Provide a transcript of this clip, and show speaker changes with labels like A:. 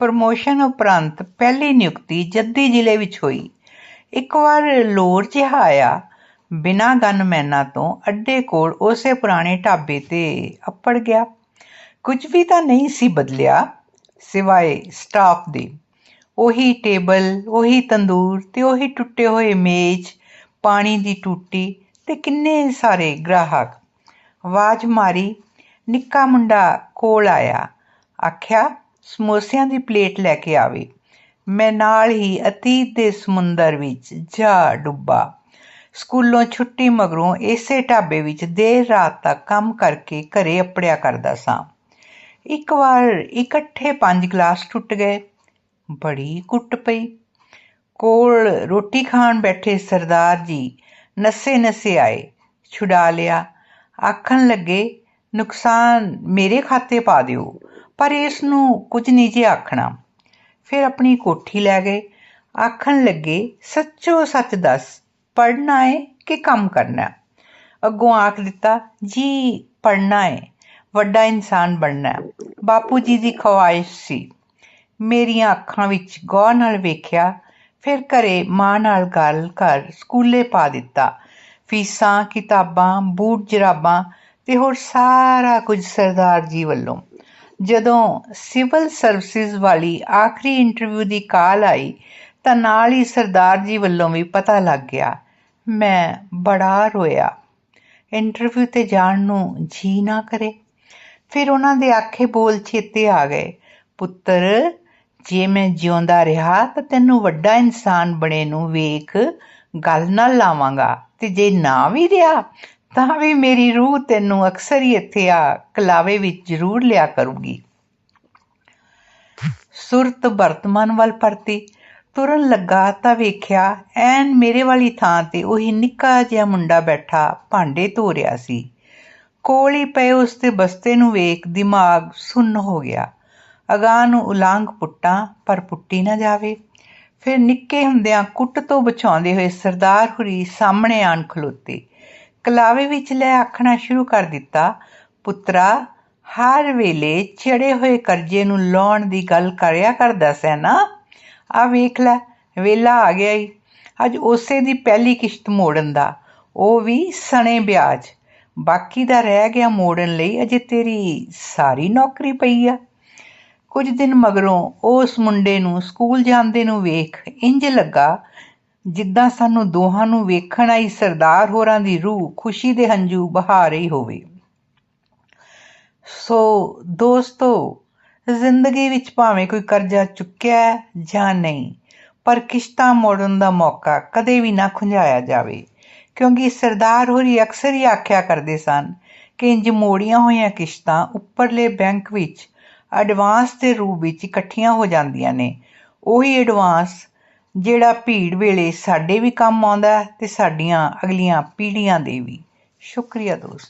A: Promotion ਉਪਰੰਤ ਪਹਿਲੀ ਨਿਯੁਕਤੀ ਜੱਦੀ ਜ਼ਿਲ੍ਹੇ ਵਿੱਚ ਹੋਈ। ਇੱਕ ਵਾਰ ਲੋਰ ਜਿਹਾ ਆਇਆ, ਬਿਨਾਂ ਗਨਮੈਨਾਂ ਤੋਂ ਅੱਡੇ ਕੋਲ ਉਸੇ ਪੁਰਾਣੇ ਢਾਬੇ ਤੇ ਅੱਪੜ ਗਿਆ। ਕੁਝ ਵੀ ਤਾਂ ਨਹੀਂ ਸੀ ਬਦਲਿਆ, ਸਿਵਾਏ ਸਟਾਫ ਦੇ। ਉਹੀ ਟੇਬਲ, ਉਹੀ ਤੰਦੂਰ ਤੇ ਉਹੀ ਟੁੱਟੇ ਹੋਏ ਮੇਜ਼, ਪਾਣੀ ਦੀ ਟੂਟੀ ਤੇ ਕਿੰਨੇ ਸਾਰੇ ਗ੍ਰਾਹਕ। ਆਵਾਜ਼ ਮਾਰੀ, ਨਿੱਕਾ ਮੁੰਡਾ ਕੋਲ ਆਇਆ, ਆਖਿਆ ਸਮੋਸਿਆਂ ਦੀ ਪਲੇਟ ਲੈ ਕੇ ਆਵੇ। ਮੈਂ ਨਾਲ ਹੀ ਅਤੀਤ ਦੇ ਸਮੁੰਦਰ ਵਿੱਚ ਜਾ ਡੁੱਬਾ। ਸਕੂਲੋਂ ਛੁੱਟੀ ਮਗਰੋਂ ਇਸੇ ਢਾਬੇ ਵਿੱਚ ਦੇਰ ਰਾਤ ਤੱਕ ਕੰਮ ਕਰਕੇ ਘਰੇ ਅਪੜਿਆ ਕਰਦਾ ਸਾਂ। ਇੱਕ ਵਾਰ ਇਕੱਠੇ ਪੰਜ ਗਲਾਸ ਟੁੱਟ ਗਏ। ਬੜੀ ਕੁੱਟ ਪਈ। ਕੋਲ ਰੋਟੀ ਖਾਣ ਬੈਠੇ ਸਰਦਾਰ ਜੀ ਨਸੇ ਨਸੇ ਆਏ। ਛੁਡਾ ਲਿਆ। ਆਖਣ ਲੱਗੇ, ਨੁਕਸਾਨ ਮੇਰੇ ਖਾਤੇ ਪਾ ਦਿਓ। ਪਰ ਇਸ ਨੂੰ ਕੁਝ ਨਹੀਂ ਜੇ ਆਖਣਾ। ਫਿਰ ਆਪਣੀ ਕੋਠੀ ਲੈ ਗਏ। ਆਖਣ ਲੱਗੇ, ਸੱਚੋ ਸੱਚ ਦੱਸ ਪੜਨਾ ਹੈ ਕਿ ਕੰਮ ਕਰਨਾ ਹੈ ਅੱਗੋਂ ਆਖ ਦਿੱਤਾ, ਜੀ ਪੜਨਾ ਹੈ ਵੱਡਾ ਇਨਸਾਨ ਬਣਨਾ ਹੈ ਬਾਪੂ ਜੀ ਦੀ ਖਵਾਇਸ਼ ਸੀ। ਮੇਰੀਆਂ ਅੱਖਾਂ ਵਿੱਚ ਗੌਰ ਨਾਲ ਵੇਖਿਆ। ਫਿਰ ਘਰੇ ਮਾਂ ਨਾਲ ਗੱਲ ਕਰ ਸਕੂਲੇ ਪਾ ਦਿੱਤਾ। ਫੀਸਾਂ, ਕਿਤਾਬਾਂ ਬੂਟ ਜਰਾਬਾਂ ਤੇ ਹੋਰ ਸਾਰਾ ਕੁਝ ਸਰਦਾਰ ਜੀ ਵੱਲੋਂ। ਜਦੋਂ ਸਿਵਲ ਸਰਵਿਸਿਜ਼ ਵਾਲੀ ਆਖਰੀ ਇੰਟਰਵਿਊ ਦੀ ਕਾਲ ਆਈ, ਤਾਂ ਨਾਲ ਹੀ ਸਰਦਾਰ ਜੀ ਵੱਲੋਂ ਵੀ ਪਤਾ ਲੱਗ ਗਿਆ, ਮੈਂ ਬੜਾ ਰੋਇਆ। ਇੰਟਰਵਿਊ ਤੇ ਜਾਣ ਨੂੰ ਜੀ ਨਾ ਕਰੇ। ਫਿਰ ਉਹਨਾਂ ਦੇ ਆਖੇ ਬੋਲ ਚੇਤੇ ਆ ਗਏ, ਪੁੱਤਰ, ਜੇ ਮੈਂ ਜਿਉਂਦਾ ਰਿਹਾ, ਤਾਂ ਤੈਨੂੰ ਵੱਡਾ ਇਨਸਾਨ ਬਣੇ ਨੂੰ ਵੇਖ, ਗੱਲ ਨਾਲ ਲਾਵਾਂਗਾ ਤੇ ਜੇ ਨਾ ਵੀ ਰਿਹਾ ਤਾਂ ਵੀ ਮੇਰੀ ਰੂਹ ਤੈਨੂੰ ਅਕਸਰ ਹੀ ਇੱਥੇ ਆ ਕਲਾਵੇ ਵਿੱਚ ਜ਼ਰੂਰ ਲਿਆ ਕਰੂਗੀ। ਸੁਰਤ ਵਰਤਮਾਨ ਵੱਲ ਪਰਤੀ, ਤੁਰਨ ਲੱਗਾ ਤਾਂ ਵੇਖਿਆ ਐਨ ਮੇਰੇ ਵਾਲੀ ਥਾਂ ਤੇ ਉਹੀ ਨਿੱਕਾ ਜਿਹਾ ਮੁੰਡਾ ਬੈਠਾ ਭਾਂਡੇ ਧੋ ਰਿਹਾ ਸੀ। ਕੋਲ ਹੀ ਪਏ ਉਸ ਦੇ ਬਸਤੇ ਨੂੰ ਵੇਖ ਦਿਮਾਗ ਸੁੰਨ ਹੋ ਗਿਆ। ਅਗਾਹ ਨੂੰ ਉਲਾਂਗ ਪੁੱਟਾਂ, ਪਰ ਪੁੱਟੀ ਨਾ ਜਾਵੇ। ਫਿਰ ਨਿੱਕੇ ਹੁੰਦਿਆਂ ਕੁੱਟ ਤੋਂ ਬਚਾਉਂਦੇ ਹੋਏ ਸਰਦਾਰ ਹੁਰੀ ਸਾਹਮਣੇ ਆਣ ਖਲੋਤੇ। ਕਲਾਵੇ ਵਿੱਚ ਲੈ ਆਖਣਾ ਸ਼ੁਰੂ ਕਰ ਦਿੱਤਾ, ਪੁੱਤਰਾ, ਹਰ ਵੇਲੇ ਚੜੇ ਹੋਏ ਕਰਜ਼ੇ ਨੂੰ ਲਾਉਣ ਦੀ ਗੱਲ ਕਰਿਆ ਕਰਦਾ ਸੈ ਨਾ? ਆ ਵੇਖ ਲੈ, ਵੇਲਾ ਆ ਗਿਆ ਈ। ਅੱਜ ਉਸੇ ਦੀ ਪਹਿਲੀ ਕਿਸ਼ਤ ਮੋੜਨ ਦਾ, ਉਹ ਵੀ ਸਣੇ ਵਿਆਜ। ਬਾਕੀ ਦਾ ਰਹਿ ਗਿਆ ਮੋੜਨ ਲਈ ਅਜੇ ਤੇਰੀ ਸਾਰੀ ਨੌਕਰੀ ਪਈ ਆ। ਕੁਝ ਦਿਨ ਮਗਰੋਂ ਉਸ ਮੁੰਡੇ ਨੂੰ ਸਕੂਲ ਜਾਂਦੇ ਨੂੰ ਵੇਖ ਇੰਜ ਲੱਗਾ ਜਿੱਦਾਂ ਸਾਨੂੰ ਦੋਹਾਂ ਨੂੰ ਵੇਖਣ ਆਈ ਸਰਦਾਰ ਹੋਰਾਂ ਦੀ ਰੂਹ ਖੁਸ਼ੀ ਦੇ ਹੰਝੂ ਬਹਾ ਰਹੀ ਹੋਵੇ। ਸੋ ਦੋਸਤੋ, ਜ਼ਿੰਦਗੀ ਵਿੱਚ ਭਾਵੇਂ ਕੋਈ ਕਰਜ਼ਾ ਚੁੱਕਿਆ ਜਾਂ ਨਹੀਂ, ਪਰ ਕਿਸ਼ਤਾਂ ਮੋੜਨ ਦਾ ਮੌਕਾ ਕਦੇ ਵੀ ਨਾ ਖੁੰਝਾਇਆ ਜਾਵੇ, ਕਿਉਂਕਿ ਸਰਦਾਰ ਹੋਰੀ ਅਕਸਰ ਹੀ ਆਖਿਆ ਕਰਦੇ ਸਨ ਕਿ ਇੰਜ ਮੋੜੀਆਂ ਹੋਈਆਂ ਕਿਸ਼ਤਾਂ ਉੱਪਰਲੇ ਬੈਂਕ ਵਿੱਚ, ਐਡਵਾਂਸ ਦੇ ਰੂਪ ਵਿੱਚ ਇਕੱਠੀਆਂ ਹੋ ਜਾਂਦੀਆਂ ਨੇ। ਉਹੀ ਐਡਵਾਂਸ ਜਿਹੜਾ ਭੀੜ ਵੇਲੇ ਸਾਡੇ ਵੀ ਕੰਮ ਆਉਂਦਾ ਅਤੇ ਸਾਡੀਆਂ ਅਗਲੀਆਂ ਪੀੜ੍ਹੀਆਂ ਦੇ ਵੀ। ਸ਼ੁਕਰੀਆ ਦੋਸਤ।